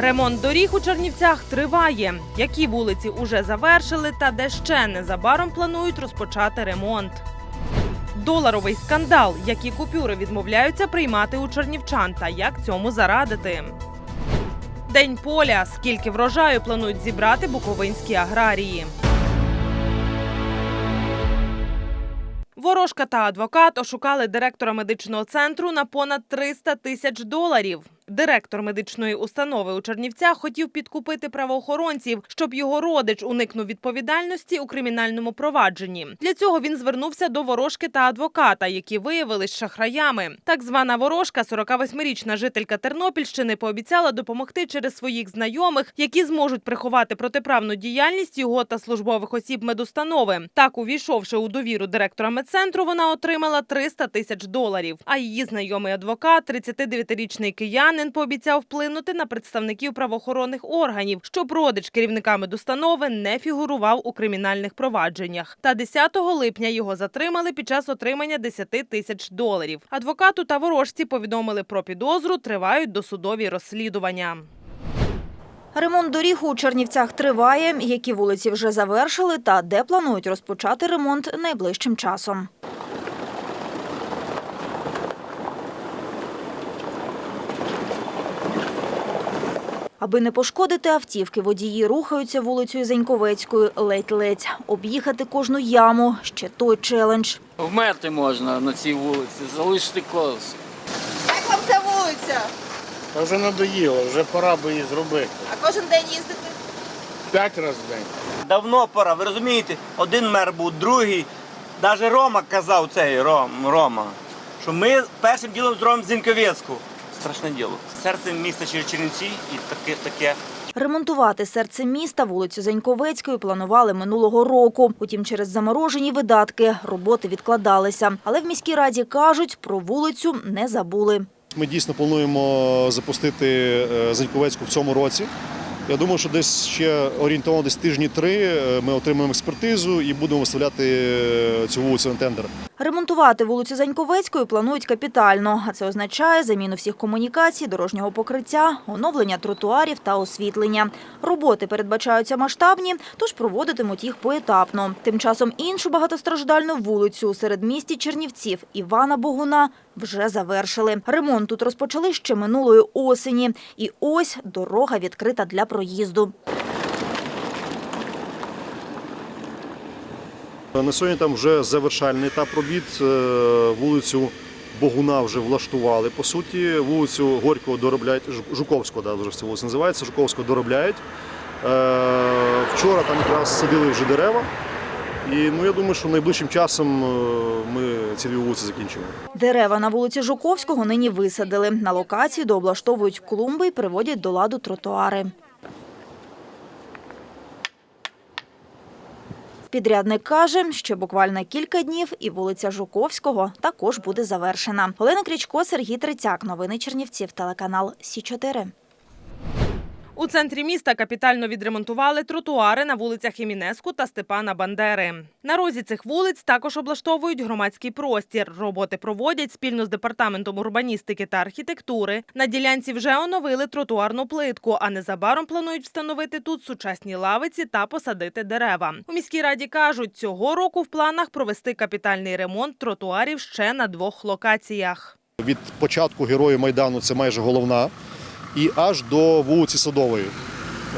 Ремонт доріг у Чернівцях триває. Які вулиці уже завершили, та де ще незабаром планують розпочати ремонт. Доларовий скандал, які купюри відмовляються приймати у чернівчан, та як цьому зарадити. День поля. Скільки врожаю планують зібрати буковинські аграрії. Ворожка та адвокат ошукали директора медичного центру на понад 300 тисяч доларів. Директор медичної установи у Чернівцях хотів підкупити правоохоронців, щоб його родич уникнув відповідальності у кримінальному провадженні. Для цього він звернувся до ворожки та адвоката, які виявились шахраями. Так звана ворожка, 48-річна жителька Тернопільщини, пообіцяла допомогти через своїх знайомих, які зможуть приховати протиправну діяльність його та службових осіб медустанови. Так, увійшовши у довіру директора медцентру, вона отримала 300 тисяч доларів. А її знайомий адвокат, 39-річний киянин, пообіцяв вплинути на представників правоохоронних органів, щоб родич керівника медустанови не фігурував у кримінальних провадженнях. Та 10 липня його затримали під час отримання 10 тисяч доларів. Адвокату та ворожці повідомили про підозру, тривають досудові розслідування. Ремонт доріг у Чернівцях триває. Які вулиці вже завершили та де планують розпочати ремонт найближчим часом. Аби не пошкодити автівки, водії рухаються вулицею Зеньковецькою ледь-ледь. Об'їхати кожну яму – ще той челендж. Вмерти можна на цій вулиці, залишити колесо. Як вам ця вулиця? Та вже надоїло, вже пора би її зробити. А кожен день їздити? П'ять разів в день. Давно пора, ви розумієте, один мер був, другий. Навіть Рома казав цей Ром, Рома, що ми першим ділом зробимо Зінковецьку. Страшне діло. Серце міста Чер- Чернівці і таке таке. Ремонтувати серце міста вулицю Заньковецької планували минулого року. Утім, через заморожені видатки роботи відкладалися. Але в міській раді кажуть, про вулицю не забули. Ми дійсно плануємо запустити Заньковецьку в цьому році. Я думаю, що десь ще орієнтовно десь тижні три е, ми отримаємо експертизу і будемо виставляти е, цю вулицю на тендер. Ремонтувати вулицю Заньковецької планують капітально, а це означає заміну всіх комунікацій, дорожнього покриття, оновлення тротуарів та освітлення. Роботи передбачаються масштабні, тож проводитимуть їх поетапно. Тим часом іншу багатостраждальну вулицю у середмісті Чернівців Івана Богуна вже завершили. Ремонт тут розпочали ще минулої осені. І ось дорога відкрита для проїзду. На сьогодні там вже завершальний етап робіт. Е, Вулицю Богуна вже влаштували. По суті, вулицю Горького доробляють, Жуковського, да, вже вулиця називається, Жуковського доробляють. Е, Вчора там якраз садили вже дерева. І ну, я думаю, що найближчим часом е, ми ці дві вулиці закінчимо. Дерева на вулиці Жуковського нині висадили. На локації дооблаштовують клумби і приводять до ладу тротуари. Підрядник каже, що буквально кілька днів і вулиця Жуковського також буде завершена. Олена Крічко, Сергій Трицяк. Новини Чернівців. Телеканал Сі 4 У центрі міста капітально відремонтували тротуари на вулицях Імінеску та Степана Бандери. На розі цих вулиць також облаштовують громадський простір. Роботи проводять спільно з департаментом урбаністики та архітектури. На ділянці вже оновили тротуарну плитку, а незабаром планують встановити тут сучасні лавиці та посадити дерева. У міській раді кажуть, цього року в планах провести капітальний ремонт тротуарів ще на двох локаціях. Від початку героїв Майдану це майже головна, і аж до вулиці Садової.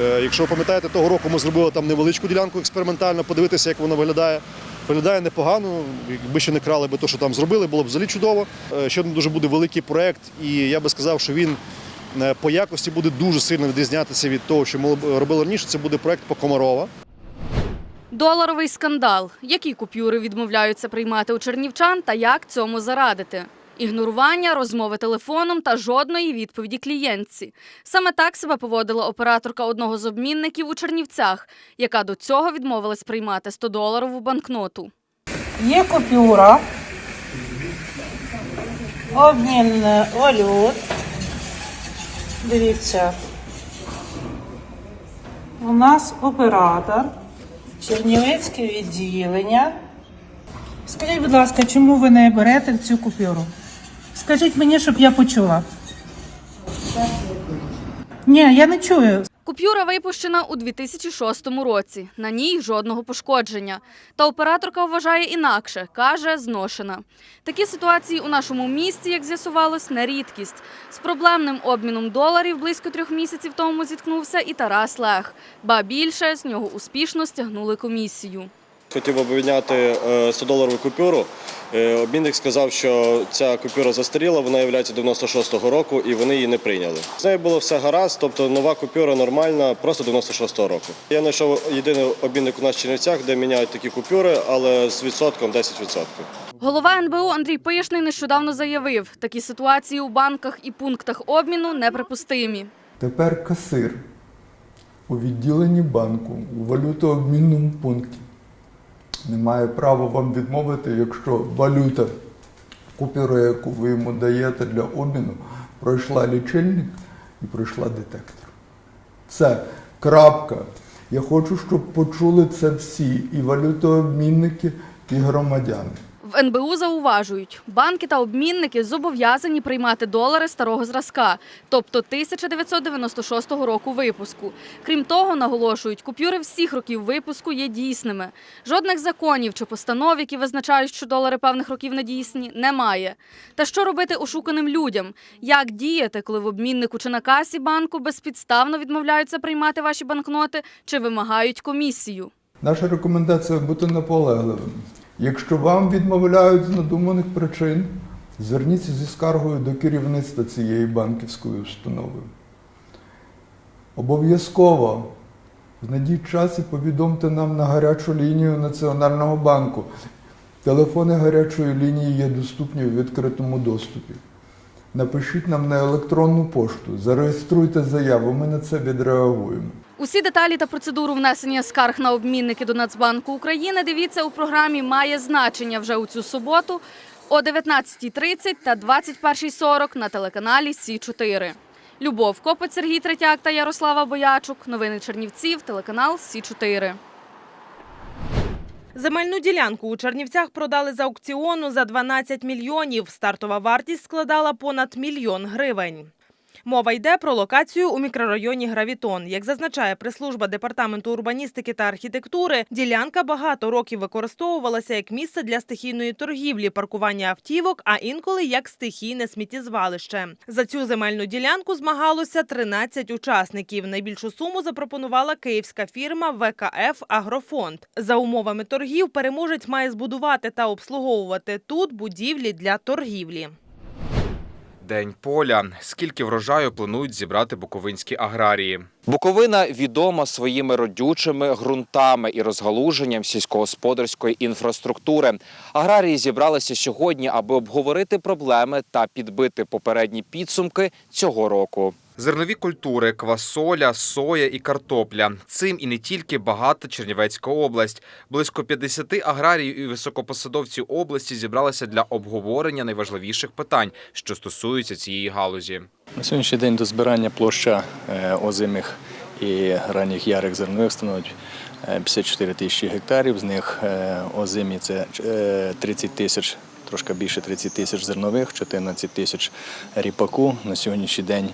Е, Якщо ви пам'ятаєте, того року ми зробили там невеличку ділянку експериментально, подивитися, як воно виглядає. Виглядає непогано. Якби ще не крали би те, що там зробили, було б взагалі чудово. Е, Ще один дуже буде великий проєкт, і я би сказав, що він е, по якості буде дуже сильно відрізнятися від того, що ми робили раніше. Це буде проєкт по Комарова. Доларовий скандал. Які купюри відмовляються приймати у чернівчан та як цьому зарадити? Ігнорування, розмови телефоном та жодної відповіді клієнтці. Саме так себе поводила операторка одного з обмінників у Чернівцях, яка до цього відмовилась приймати 100-доларову банкноту. Є купюра. Обмін валют. Дивіться. У нас оператор, Чернівецьке відділення. Скажіть, будь ласка, чому ви не берете цю купюру? Скажіть мені, щоб я почула. Ні, я не чую. Купюра випущена у 2006 році. На ній жодного пошкодження. Та операторка вважає інакше, каже, зношена. Такі ситуації у нашому місті, як з'ясувалось, не рідкість. З проблемним обміном доларів близько трьох місяців тому зіткнувся і Тарас Лех. Ба більше з нього успішно стягнули комісію. Хотів обміняти е, 100-доларову купюру. Е, Обмінник сказав, що ця купюра застаріла, вона є 96-го року і вони її не прийняли. З нею було все гаразд, тобто нова купюра нормальна, просто 96-го року. Я знайшов єдиний обмінник у нас в Чернівцях, де міняють такі купюри, але з відсотком 10%. Голова НБУ Андрій Пишний нещодавно заявив, такі ситуації у банках і пунктах обміну неприпустимі. Тепер касир у відділенні банку у валютообмінному пункті не має права вам відмовити, якщо валюта, купюра, яку ви йому даєте для обміну, пройшла лічильник і пройшла детектор. Це крапка. Я хочу, щоб почули це всі, і валютообмінники, і громадяни. В НБУ зауважують, банки та обмінники зобов'язані приймати долари старого зразка, тобто 1996 року випуску. Крім того, наголошують, купюри всіх років випуску є дійсними. Жодних законів чи постанов, які визначають, що долари певних років не дійсні, немає. Та що робити ошуканим людям? Як діяти, коли в обміннику чи на касі банку безпідставно відмовляються приймати ваші банкноти чи вимагають комісію? Наша рекомендація бути наполегливим. Якщо вам відмовляють з надуманих причин, зверніться зі скаргою до керівництва цієї банківської установи. Обов'язково знайдіть час і повідомте нам на гарячу лінію Національного банку. Телефони гарячої лінії є доступні у відкритому доступі. Напишіть нам на електронну пошту, зареєструйте заяву, ми на це відреагуємо. Усі деталі та процедуру внесення скарг на обмінники до Нацбанку України дивіться у програмі Має значення вже у цю суботу о 19.30 та 21.40 на телеканалі Сі 4 Любов Копець, Сергій Третяк та Ярослава Боячук. Новини Чернівців, телеканал Сі 4 Земельну ділянку у Чернівцях продали з аукціону за 12 мільйонів. Стартова вартість складала понад мільйон гривень. Мова йде про локацію у мікрорайоні Гравітон. Як зазначає прес-служба департаменту урбаністики та архітектури, ділянка багато років використовувалася як місце для стихійної торгівлі, паркування автівок, а інколи як стихійне сміттєзвалище. За цю земельну ділянку змагалося 13 учасників. Найбільшу суму запропонувала київська фірма ВКФ Агрофонд. За умовами торгів переможець має збудувати та обслуговувати тут будівлі для торгівлі. День поля. Скільки врожаю планують зібрати буковинські аграрії? Буковина відома своїми родючими ґрунтами і розгалуженням сільськогосподарської інфраструктури. Аграрії зібралися сьогодні, аби обговорити проблеми та підбити попередні підсумки цього року. Зернові культури, квасоля, соя і картопля. Цим і не тільки багата Чернівецька область. Близько 50 аграріїв і високопосадовців області зібралися для обговорення найважливіших питань, що стосуються цієї галузі. На сьогоднішній день до збирання площа е, озимих і ранніх ярих зернових становить е, 54 тисячі гектарів. З них е, озимі це е, 30 тисяч, трошки більше 30 тисяч зернових, 14 тисяч ріпаку. На сьогоднішній день е,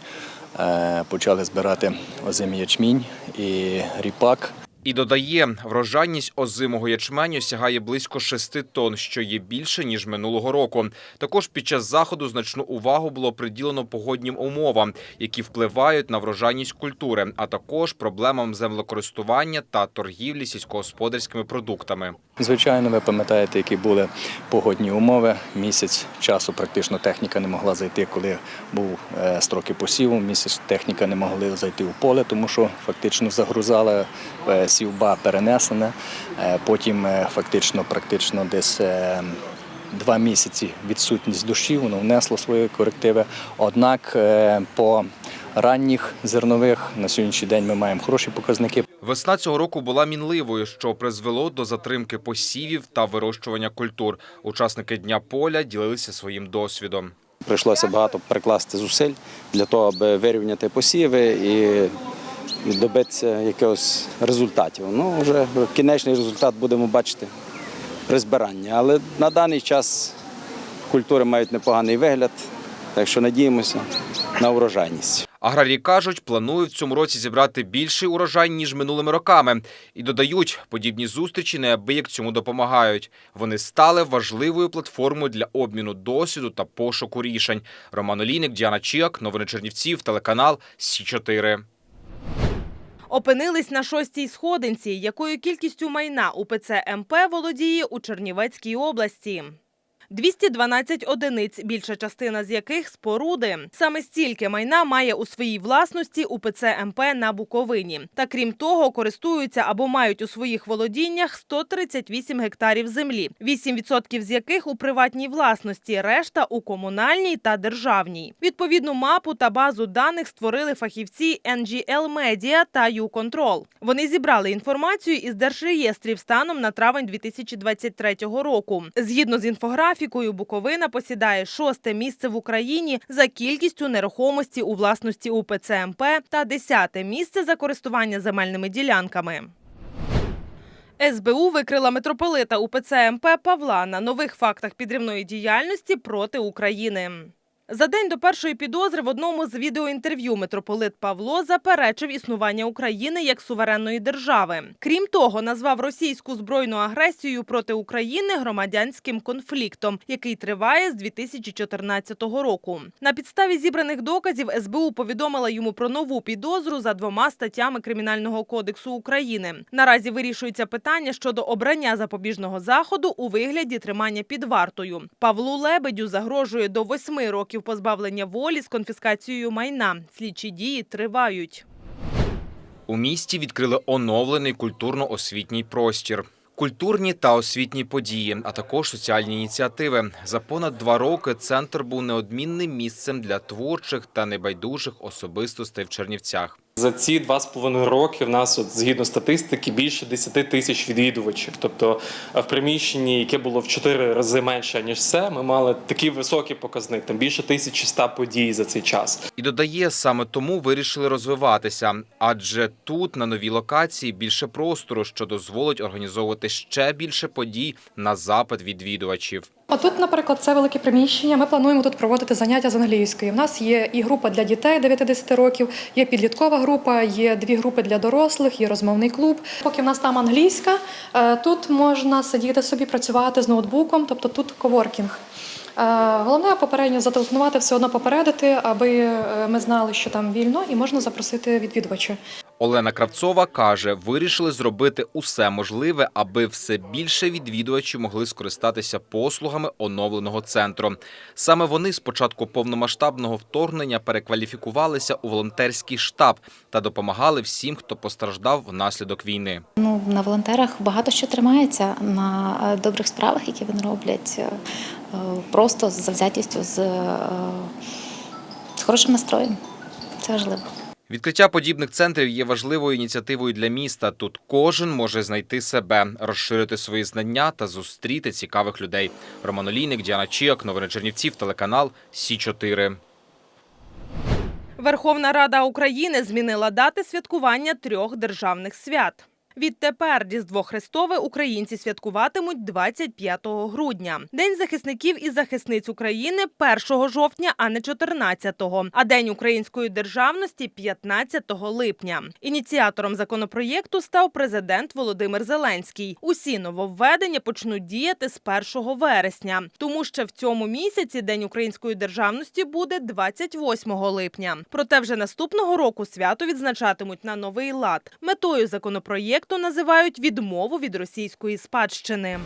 почали збирати озимий ячмінь і ріпак. І додає, врожайність озимого ячменю сягає близько 6 тонн, що є більше ніж минулого року. Також під час заходу значну увагу було приділено погоднім умовам, які впливають на врожайність культури, а також проблемам землекористування та торгівлі сільськогосподарськими продуктами. Звичайно, ви пам'ятаєте, які були погодні умови. Місяць часу практично техніка не могла зайти, коли був е, строки посіву. Місяць техніка не могла зайти в поле, тому що фактично загрузала е, сівба перенесена. Е, Потім фактично, практично десь. Два місяці відсутність дощів, воно внесло свої корективи. Однак по ранніх зернових на сьогоднішній день ми маємо хороші показники. Весна цього року була мінливою, що призвело до затримки посівів та вирощування культур. Учасники дня поля ділилися своїм досвідом. Прийшлося багато прикласти зусиль для того, аби вирівняти посіви і, добитися якихось результатів. Ну, вже кінечний результат будемо бачити при збиранні. Але на даний час культури мають непоганий вигляд, так що надіємося на урожайність. Аграрії кажуть, планують в цьому році зібрати більший урожай ніж минулими роками, і додають, подібні зустрічі неабияк цьому допомагають. Вони стали важливою платформою для обміну досвіду та пошуку рішень. Роман Олійник, Діана Чіак, новини Чернівців, телеканал Сі 4 Опинились на шостій сходинці, якою кількістю майна УПЦ МП володіє у Чернівецькій області. 212 одиниць, більша частина з яких споруди. Саме стільки майна має у своїй власності УПЦ МП на Буковині. Та крім того, користуються або мають у своїх володіннях 138 гектарів землі, 8% з яких у приватній власності, решта у комунальній та державній. Відповідну мапу та базу даних створили фахівці NGL Media та YouControl. Вони зібрали інформацію із держреєстрів станом на травень 2023 року. Згідно з інфографікою, Буковина посідає шосте місце в Україні за кількістю нерухомості у власності УПЦ МП та десяте місце за користування земельними ділянками. СБУ викрила митрополита УПЦ МП Павла на нових фактах підривної діяльності проти України. За день до першої підозри в одному з відеоінтерв'ю митрополит Павло заперечив існування України як суверенної держави. Крім того, назвав російську збройну агресію проти України громадянським конфліктом, який триває з 2014 року. На підставі зібраних доказів СБУ повідомила йому про нову підозру за двома статтями Кримінального кодексу України. Наразі вирішується питання щодо обрання запобіжного заходу у вигляді тримання під вартою. Павлу Лебедю загрожує до восьми років позбавлення волі з конфіскацією майна. Слідчі дії тривають. У місті відкрили оновлений культурно-освітній простір. Культурні та освітні події, а також соціальні ініціативи. За понад два роки центр був неодмінним місцем для творчих та небайдужих особистостей в Чернівцях. За ці два з половиною роки в нас, от, згідно статистики, більше 10 тисяч відвідувачів. Тобто е, в приміщенні, яке було в 4 рази менше ніж це, ми мали такий високий показник, там більше 1100 подій за цей час. І додає, саме тому вирішили розвиватися, адже тут на новій локації більше простору, що дозволить організовувати ще більше подій на запит відвідувачів. А тут, наприклад, це велике приміщення. Ми плануємо тут проводити заняття з англійської. У нас є і група для дітей 9-10 років, є підліткова група, є дві групи для дорослих, є розмовний клуб. Поки в нас там англійська, е, тут можна сидіти собі, працювати з ноутбуком, тобто тут коворкінг. Е, Головне попередньо зателефонувати, все одно попередити, аби е, ми знали, що там вільно, і можна запросити відвідувача. Олена Кравцова каже, вирішили зробити усе можливе, аби все більше відвідувачів могли скористатися послугами оновленого центру. Саме вони з початку повномасштабного вторгнення перекваліфікувалися у волонтерський штаб та допомагали всім, хто постраждав внаслідок війни. Ну, на волонтерах багато що тримається на е, добрих справах, які вони роблять, е, просто з завзятістю, е, з хорошим настроєм. Це важливо. Відкриття подібних центрів є важливою ініціативою для міста. Тут кожен може знайти себе, розширити свої знання та зустріти цікавих людей. Роман Олійник, Діана Чіок, новини Чернівців, телеканал Сі 4 Верховна Рада України змінила дати святкування трьох державних свят. Відтепер Різдво Христове українці святкуватимуть 25 грудня. День захисників і захисниць України 1 жовтня, а не 14-го. А День української державності 15 липня. Ініціатором законопроєкту став президент Володимир Зеленський. Усі нововведення почнуть діяти з 1 вересня, тому що в цьому місяці День української державності буде 28 липня. Проте вже наступного року свято відзначатимуть на новий лад. Метою законопроєкту називають відмову від російської спадщини.